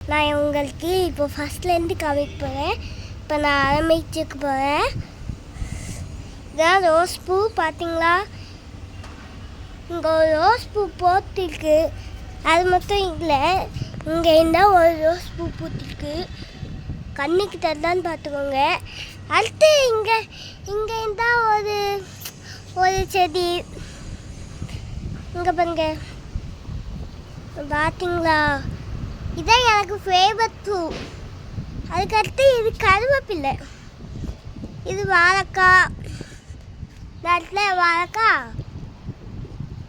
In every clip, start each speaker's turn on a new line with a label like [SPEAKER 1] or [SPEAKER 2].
[SPEAKER 1] நான் உங்களுக்கு இப்போ ஃபஸ்ட்லேருந்து காமிக்க போகிறேன் இப்போ நான் ஆரம்பிச்சுக்க போகிறேன் இதான் ரோஸ் பூ பார்த்தீங்களா? இங்கே ஒரு ரோஸ் பூ போட்டிருக்கு அது மட்டும் இல்லை இங்கே இருந்தால் ஒரு ரோஸ் பூ பூத்திருக்கு. கண்ணுக்கு தந்தான்னு பார்த்துக்கோங்க. அடுத்து இங்கே இங்கே இருந்தால் ஒரு ஒரு செடி. இங்கே பாருங்க. பார்த்தீங்களா? இதான் எனக்கு ஃபேவரட் பூ. அதுக்கடுத்து இது கருவேப்பில்லை இது வாழைக்காய். நட்டில் வாழைக்காய்.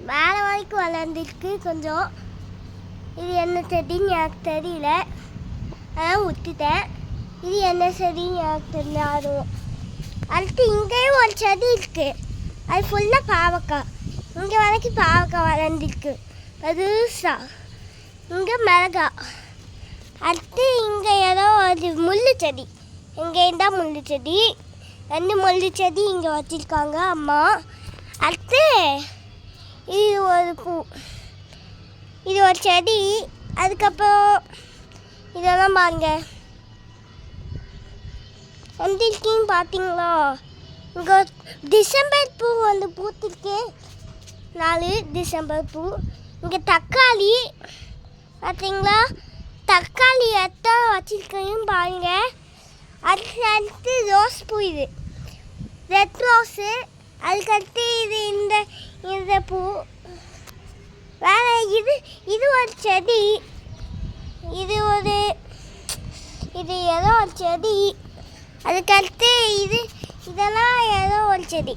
[SPEAKER 1] மேலே வரைக்கும் வளர்ந்துருக்கு கொஞ்சம். இது என்ன செடின்னு எனக்கு தெரியல. அதான் விட்டுட்டேன் இது என்ன செடின்னு எனக்கு தெரியல அதுவும் அடுத்து இங்கேயும் ஒரு செடி இருக்கு. அது ஃபுல்லாக பாவக்காய். இங்கே வரைக்கும் பாவக்காய் வளர்ந்துருக்கு. அது இங்கே மிளகா அடுத்து இங்கே ஏதோ ஒரு முள்ளு செடி. இங்கே இருந்தால் முள்ளு செடி. ரெண்டு முள்ளு செடி இங்கே வச்சிருக்காங்க அம்மா. அடுத்து இது ஒரு பூ. இது ஒரு செடி. அதுக்கப்புறம் இதெல்லாம் பாருங்க. வந்திருக்கீங்க பார்த்தீங்களா? இங்கே டிசம்பர் பூ வந்து பூத்திருக்கு. நாலு டிசம்பர் பூ. இங்கே தக்காளி. பார்த்தீங்களா? தக்காளி எத்தான் வச்சிருக்கேன்னு பாருங்க. அதுக்கு அடுத்து ரோஸ் பூ இது. ரெட் ரோஸு அதுக்கடுத்து இது இந்த இந்த பூ. வேற இது இது ஒரு செடி. இது ஒரு இது ஏதோ ஒரு செடி. அதுக்கடுத்து இது இதெல்லாம் ஏதோ ஒரு செடி.